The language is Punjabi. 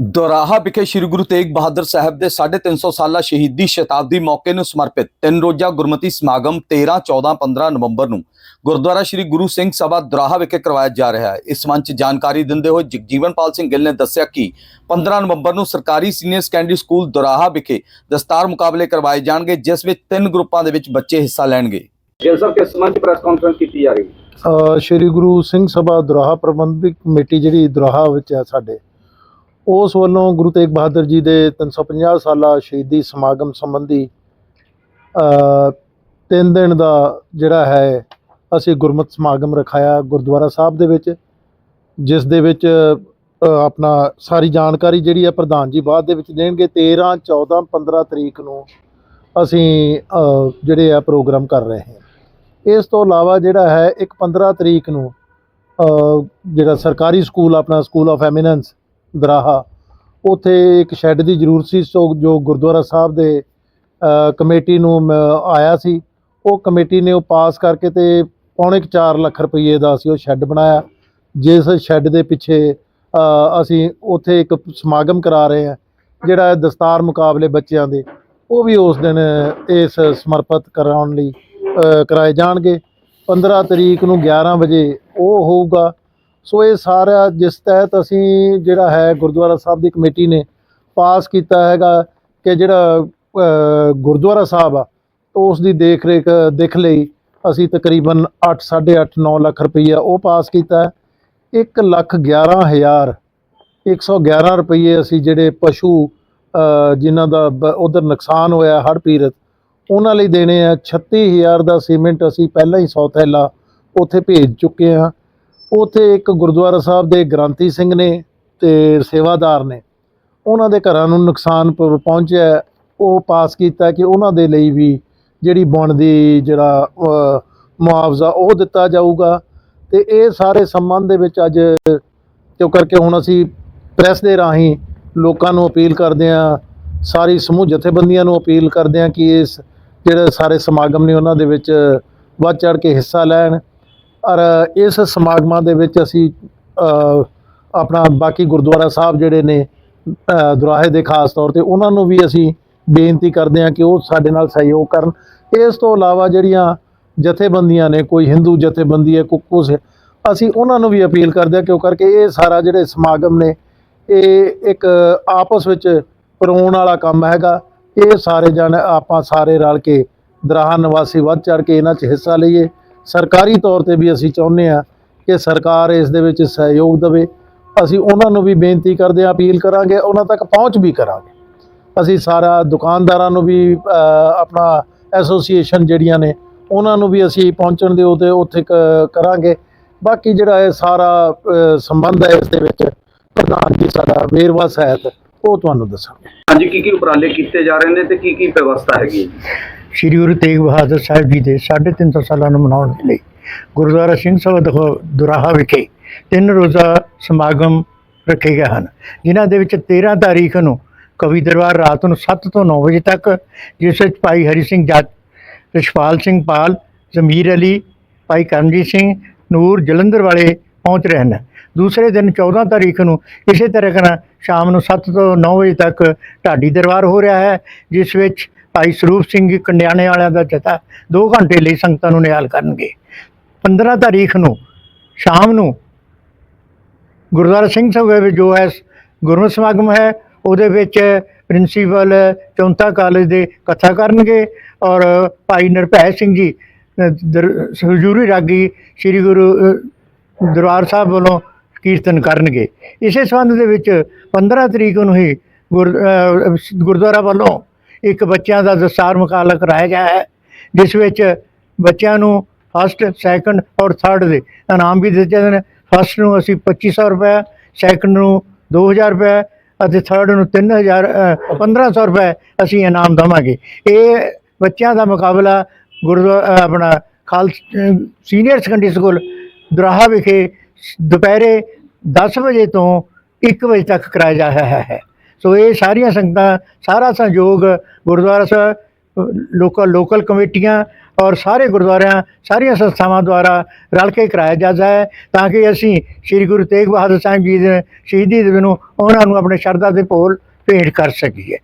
ਦੁਰਾਹਾ ਵਿਖੇ ਸ੍ਰੀ ਗੁਰੂ ਤੇਗ ਬਹਾਦਰ ਸਾਹਿਬ ਦੇ 350 ਸਾਲਾ ਸ਼ਹੀਦੀ ਸ਼ਤਾਬਦੀ ਮੌਕੇ ਨੂੰ ਸਮਰਪਿਤ ਤਿੰਨ ਰੋਜ਼ਾ ਗੁਰਮਤਿ ਸਮਾਗਮ 13 14 15 ਨਵੰਬਰ ਨੂੰ ਗੁਰਦੁਆਰਾ ਸ੍ਰੀ ਗੁਰੂ ਸਿੰਘ ਸਭਾ ਦੁਰਾਹਾ ਵਿਖੇ ਕਰਵਾਇਆ ਜਾ ਰਿਹਾ ਹੈ। ਇਸ ਮੰਚ ਜਾਣਕਾਰੀ ਦਿੰਦੇ ਹੋਏ ਜਗਜੀਵਨਪਾਲ ਸਿੰਘ ਗਿੱਲ ਨੇ ਦੱਸਿਆ ਕਿ 15 ਨਵੰਬਰ ਨੂੰ ਸਰਕਾਰੀ ਸੀਨੀਅਰ ਸੈਕੰਡਰੀ ਸਕੂਲ ਦੁਰਾਹਾ ਵਿਖੇ ਦਸਤਾਰ ਮੁਕਾਬਲੇ ਕਰਵਾਏ ਜਾਣਗੇ ਜਿਸ ਵਿੱਚ ਤਿੰਨ ਗਰੁੱਪਾਂ ਦੇ ਵਿੱਚ ਬੱਚੇ ਹਿੱਸਾ ਲੈਣਗੇ। ਗਿੱਲ ਸਾਹਿਬ ਕਿਸ ਸੰਬੰਧ ਪ੍ਰੈਸ ਕਾਨਫਰੰਸ ਕੀਤੀ ਜਾ ਰਹੀ ਹੈ? ਸ਼੍ਰੀ ਗੁਰੂ ਸਿੰਘ ਸਭਾ ਦੁਰਾਹਾ ਪ੍ਰਬੰਧਕ ਕਮੇਟੀ ਜਿਹੜੀ ਦੁਰਾਹਾ ਵਿੱਚ ਹੈ ਸਾਡੇ ਉਸ ਵੱਲੋਂ ਗੁਰੂ ਤੇਗ ਬਹਾਦਰ ਜੀ ਦੇ 350 ਸਾਲਾ ਸ਼ਹੀਦੀ ਸਮਾਗਮ ਸੰਬੰਧੀ ਤਿੰਨ ਦਿਨ ਦਾ ਜਿਹੜਾ ਹੈ, ਅਸੀਂ ਗੁਰਮਤਿ ਸਮਾਗਮ ਰਖਾਇਆ ਗੁਰਦੁਆਰਾ ਸਾਹਿਬ ਦੇ ਵਿੱਚ, ਜਿਸ ਦੇ ਵਿੱਚ ਆਪਣਾ ਸਾਰੀ ਜਾਣਕਾਰੀ ਜਿਹੜੀ ਹੈ ਪ੍ਰਧਾਨ ਜੀ ਬਾਅਦ ਦੇ ਵਿੱਚ ਦੇਣਗੇ। 13 14 15 ਤਰੀਕ ਨੂੰ ਅਸੀਂ ਜਿਹੜੇ ਆ ਪ੍ਰੋਗਰਾਮ ਕਰ ਰਹੇ ਹਾਂ। ਇਸ ਤੋਂ ਇਲਾਵਾ ਜਿਹੜਾ ਹੈ, ਇੱਕ 15 ਤਰੀਕ ਨੂੰ ਜਿਹੜਾ ਸਰਕਾਰੀ ਸਕੂਲ, ਆਪਣਾ ਸਕੂਲ ਆਫ ਐਮੀਨੈਂਸ ਦਰਾਹਾ। ਉੱਥੇ ਇੱਕ ਸ਼ੈੱਡ ਦੀ ਜ਼ਰੂਰਤ ਸੀ ਸੋ ਜੋ ਗੁਰਦੁਆਰਾ ਸਾਹਿਬ ਦੇ ਕਮੇਟੀ ਨੂੰ ਆਇਆ ਸੀ ਉਹ ਕਮੇਟੀ ਨੇ ਉਹ ਪਾਸ ਕਰਕੇ ਤੇ ਪੌਣੇ 4 ਲੱਖ ਰੁਪਏ ਦਾ ਅਸੀਂ ਉਹ ਸ਼ੈੱਡ ਬਣਾਇਆ। ਜਿਸ ਸ਼ੈੱਡ ਦੇ ਪਿੱਛੇ ਅਸੀਂ ਉੱਥੇ ਇੱਕ ਸਮਾਗਮ ਕਰਾ ਰਹੇ ਹਾਂ ਜਿਹੜਾ ਦਸਤਾਰ ਮੁਕਾਬਲੇ ਬੱਚਿਆਂ ਦੇ ਉਹ ਵੀ ਉਸ ਦਿਨ ਇਸ ਸਮਰਪਿਤ ਕਰਾਉਣ ਲਈ ਅ, ਕਰਾਏ ਜਾਣਗੇ। 15 ਤਰੀਕ ਨੂੰ 11 ਵਜੇ ਉਹ ਹੋਊਗਾ। ਸੋ ਇਹ ਸਾਰਾ ਜਿਸ ਤਹਿਤ ਅਸੀਂ ਜਿਹੜਾ ਹੈ ਗੁਰਦੁਆਰਾ ਸਾਹਿਬ ਦੀ ਕਮੇਟੀ ਨੇ ਪਾਸ ਕੀਤਾ ਹੈਗਾ ਕਿ ਜਿਹੜਾ ਗੁਰਦੁਆਰਾ ਸਾਹਿਬ ਆ, ਉਸ ਦੀ ਦੇਖ ਰੇਖ ਦੇਖ ਲਈ ਅਸੀਂ ਤਕਰੀਬਨ 8 8.5 9 ਲੱਖ ਰੁਪਈਆ ਉਹ ਪਾਸ ਕੀਤਾ। ਹੈ 1 ਲੱਖ 11 ਹਜ਼ਾਰ 111 ਰੁਪਈਏ ਅਸੀਂ ਜਿਹੜੇ ਪਸ਼ੂ ਜਿਨ੍ਹਾਂ ਦਾ ਉਧਰ ਨੁਕਸਾਨ ਹੋਇਆ ਹੜ੍ਹ ਪੀੜਤ, ਉਹਨਾਂ ਲਈ ਦੇਣੇ ਆ। 36000 ਦਾ ਸੀਮੈਂਟ ਅਸੀਂ ਪਹਿਲਾਂ ਹੀ ਸੌ ਥੈਲਾ ਉੱਥੇ ਭੇਜ ਚੁੱਕੇ ਹਾਂ। ਉੱਥੇ ਇੱਕ ਗੁਰਦੁਆਰਾ ਸਾਹਿਬ ਦੇ ਗ੍ਰੰਥੀ ਸਿੰਘ ਨੇ ਤੇ ਸੇਵਾਦਾਰ ਨੇ। ਉਹਨਾਂ ਦੇ ਘਰਾਂ ਨੂੰ ਨੁਕਸਾਨ ਪ- ਪਹੁੰਚਿਆ ਉਹ ਪਾਸ ਕੀਤਾ ਕਿ ਉਹਨਾਂ ਦੇ ਲਈ ਵੀ ਜਿਹੜੀ ਬਣਦੀ ਜਿਹੜਾ ਮੁਆਵਜ਼ਾ ਉਹ ਦਿੱਤਾ ਜਾਊਗਾ। ਤੇ ਇਹ ਸਾਰੇ ਸੰਬੰਧ ਦੇ ਵਿੱਚ ਅੱਜ ਕਿਉਂ ਕਰਕੇ ਹੁਣ ਅਸੀਂ ਪ੍ਰੈਸ ਦੇ ਰਾਹੀਂ ਲੋਕਾਂ ਨੂੰ ਅਪੀਲ ਕਰਦੇ ਹਾਂ, ਸਾਰੀ ਸਮੂਹ ਜਥੇਬੰਦੀਆਂ ਨੂੰ ਅਪੀਲ ਕਰਦੇ ਹਾਂ ਕਿ ਇਸ ਜਿਹੜੇ ਸਾਰੇ ਸਮਾਗਮ ਨੇ ਉਹਨਾਂ ਦੇ ਵਿੱਚ ਵੱਧ ਚੜ ਕੇ ਹਿੱਸਾ ਲੈਣ। ਔਰ ਇਸ ਸਮਾਗਮਾਂ ਦੇ ਵਿੱਚ ਅਸੀਂ ਆਪਣਾ ਬਾਕੀ ਗੁਰਦੁਆਰਾ ਸਾਹਿਬ ਜਿਹੜੇ ਨੇ ਦੁਰਾਹੇ ਦੇ ਖਾਸ ਤੌਰ ਤੇ ਉਹਨਾਂ ਨੂੰ ਵੀ ਅਸੀਂ ਬੇਨਤੀ ਕਰਦੇ ਹਾਂ ਕਿ ਉਹ ਸਾਡੇ ਨਾਲ ਸਹਿਯੋਗ ਕਰਨ। ਇਸ ਤੋਂ ਇਲਾਵਾ ਜਿਹੜੀਆਂ ਜਥੇਬੰਦੀਆਂ ਨੇ, ਕੋਈ ਹਿੰਦੂ ਜਥੇਬੰਦੀ ਹੈ ਕੋਈ ਕੁਛ ਅਸੀਂ ਉਹਨਾਂ ਨੂੰ ਵੀ ਅਪੀਲ ਕਰਦੇ ਹਾਂ ਕਿਉਂ ਕਰਕੇ ਇਹ ਸਾਰਾ ਜਿਹੜੇ ਸਮਾਗਮ ਨੇ, ਇਹ ਇੱਕ ਆਪਸ ਵਿੱਚ ਪਰੋਣ ਵਾਲਾ ਕੰਮ ਹੈਗਾ। ਇਹ ਸਾਰੇ ਜਣ ਆਪਾਂ ਸਾਰੇ ਰਲ ਕੇ ਦਰਾਹਾ ਨਿਵਾਸੀ ਵੱਧ ਚੜ ਕੇ ਇਹਨਾਂ 'ਚ ਹਿੱਸਾ ਲਈਏ। ਸਰਕਾਰੀ ਤੌਰ ਤੇ ਵੀ ਅਸੀਂ ਚਾਹੁੰਦੇ ਹਾਂ ਕਿ ਸਰਕਾਰ ਇਸ ਦੇ ਵਿੱਚ ਸਹਿਯੋਗ ਦੇਵੇ। ਅਸੀਂ ਉਹਨਾਂ ਨੂੰ ਵੀ ਬੇਨਤੀ ਕਰਦੇ ਹਾਂ, ਅਪੀਲ ਕਰਾਂਗੇ, ਉਹਨਾਂ ਤੱਕ ਪਹੁੰਚ ਵੀ ਕਰਾਂਗੇ। ਅਸੀਂ ਸਾਰਾ ਦੁਕਾਨਦਾਰਾਂ ਨੂੰ ਵੀ ਆਪਣਾ ਐਸੋਸੀਏਸ਼ਨ ਜਿਹੜੀਆਂ ਨੇ, ਉਹਨਾਂ ਨੂੰ ਵੀ ਅਸੀਂ ਪਹੁੰਚਣ ਦੇ ਉਹਦੇ ਉੱਥੇ ਕ- ਕਰਾਂਗੇ। ਬਾਕੀ ਜਿਹੜਾ ਇਹ ਸਾਰਾ ਸੰਬੰਧ ਹੈ ਇਸ ਦੇ ਵਿੱਚ, ਪ੍ਰਧਾਨ ਜੀ ਸਾਡਾ ਵੇਰਵਾ ਸਹਿਤ, ਉਹ ਤੁਹਾਨੂੰ ਦੱਸਾਂਗੇ। ਹਾਂਜੀ ਕੀ ਕੀ ਉਪਰਾਲੇ ਕੀਤੇ ਜਾ ਰਹੇ ਨੇ ਤੇ ਕੀ ਕੀ ਵਿਵਸਥਾ ਹੈਗੀ ਸ੍ਰੀ ਗੁਰੂ ਤੇਗ ਬਹਾਦਰ ਸਾਹਿਬ ਜੀ ਦੇ 350 ਸਾਲਾਂ ਨੂੰ ਮਨਾਉਣ ਦੇ ਲਈ ਗੁਰਦੁਆਰਾ ਸਿੰਘ ਸਭਾ ਦਖੋ- ਦੁਰਾਹਾ ਵਿਖੇ ਤਿੰਨ ਰੋਜ਼ਾ ਸਮਾਗਮ ਰੱਖੇ ਗਏ ਹਨ, ਜਿਨ੍ਹਾਂ ਦੇ ਵਿੱਚ 13 ਤਾਰੀਖ ਨੂੰ ਕਵੀ ਦਰਬਾਰ ਰਾਤ ਨੂੰ 7 ਤੋਂ 9 ਵਜੇ ਤੱਕ, ਜਿਸ ਵਿੱਚ ਭਾਈ ਹਰੀ ਸਿੰਘ ਜੱਟ ਰਿਸ਼ਪਾਲ ਸਿੰਘ ਪਾਲ, ਜ਼ਮੀਰ ਅਲੀ, ਭਾਈ ਕਰਮਜੀਤ ਸਿੰਘ, ਨੂਰ ਜਲੰਧਰ ਵਾਲੇ ਪਹੁੰਚ ਰਹੇ ਹਨ। ਦੂਸਰੇ ਦਿਨ 14 ਤਾਰੀਖ ਨੂੰ ਇਸੇ ਤਰ੍ਹਾਂ ਨਾਲ ਸ਼ਾਮ ਨੂੰ 7 ਤੋਂ 9 ਵਜੇ ਤੱਕ ਢਾਡੀ ਦਰਬਾਰ ਹੋ ਰਿਹਾ ਹੈ, ਜਿਸ ਵਿੱਚ ਭਾਈ ਸਰੂਪ ਸਿੰਘ ਜੀ ਕੰਡਿਆਣੇ ਵਾਲਿਆਂ ਦਾ ਜਥਾ 2 ਘੰਟੇ ਲਈ ਸੰਗਤਾਂ ਨੂੰ ਨਿਹਾਲ ਕਰਨਗੇ। 15 ਤਾਰੀਖ ਨੂੰ ਸ਼ਾਮ ਨੂੰ ਗੁਰਦੁਆਰਾ ਸਿੰਘ ਸਭਾ ਵਿੱਚ ਜੋ ਹੈ ਗੁਰਮਤਿ ਸਮਾਗਮ ਹੈ, ਉਹਦੇ ਵਿੱਚ ਪ੍ਰਿੰਸੀਪਲ ਚੌਂਤਾ ਕਾਲਜ ਦੇ ਕਥਾ ਕਰਨਗੇ ਔਰ ਭਾਈ ਨਿਰਭੈ ਸਿੰਘ ਜੀ ਦਰ- ਹਜ਼ੂਰੀ ਰਾਗੀ ਸ੍ਰੀ ਗੁਰੂ ਦਰਬਾਰ ਸਾਹਿਬ ਵੱਲੋਂ ਕੀਰਤਨ ਕਰਨਗੇ। ਇਸੇ ਸੰਬੰਧ ਦੇ ਵਿੱਚ 15 ਤਰੀਕ ਨੂੰ ਹੀ ਗੁਰ ਗੁਰਦੁਆਰਾ ਵੱਲੋਂ ਇੱਕ ਬੱਚਿਆਂ ਦਾ ਦਸਤਾਰ ਮੁਕਾਬਲਾ ਕਰਾਇਆ ਗਿਆ ਹੈ ਜਿਸ ਵਿੱਚ ਬੱਚਿਆਂ ਨੂੰ ਫਸਟ ਸੈਕੰਡ ਔਰ ਥਰਡ ਦੇ ਇਨਾਮ ਵੀ ਦਿੱਤੇ ਜਾਂਦੇ ਨੇ। ਫਸਟ ਨੂੰ ਅਸੀਂ 2500 ਰੁਪਏ ਸੈਕੰਡ ਨੂੰ 2000 ਰੁਪਏ ਅਤੇ ਥਰਡ ਨੂੰ 3000 ਅ, 1500 ਰੁਪਏ ਅਸੀਂ ਇਨਾਮ ਦੇਵਾਂਗੇ। ਇਹ ਬੱਚਿਆਂ ਦਾ ਮੁਕਾਬਲਾ ਗੁਰਦੁਆਰਾ ਆਪਣਾ ਖਾਲ ਸੀਨੀਅਰ ਸੈਕੰਡਰੀ ਸਕੂਲ ਦੁਰਾਹਾ ਵਿਖੇ ਦੁਪਹਿਰੇ 10 ਵਜੇ ਤੋਂ 1 ਵਜੇ ਤੱਕ ਕਰਾਇਆ ਜਾ ਰਿਹਾ ਹੈ। ਸੋ ਇਹ ਸਾਰੀਆਂ ਸੰਗਤਾਂ, ਸਾਰਾ ਸਹਿਯੋਗ ਗੁਰਦੁਆਰਾ ਸਾਹਿਬ ਲੋਕਲ ਲੋਕਲ ਕਮੇਟੀਆਂ ਔਰ ਸਾਰੇ ਗੁਰਦੁਆਰਿਆਂ, ਸਾਰੀਆਂ ਸੰਸਥਾਵਾਂ ਦੁਆਰਾ ਰਲ ਕੇ ਕਰਾਇਆ ਜਾਂਦਾ ਹੈ ਤਾਂ ਕਿ ਅਸੀਂ ਸ੍ਰੀ ਗੁਰੂ ਤੇਗ ਬਹਾਦਰ ਸਾਹਿਬ ਜੀ ਦੇ ਸ਼ਹੀਦੀ ਦਿਵਸ ਨੂੰ ਉਹਨਾਂ ਨੂੰ ਆਪਣੇ ਸ਼ਰਧਾ ਦੇ ਭੋਲ ਭੇਟ ਕਰ ਸਕੀਏ।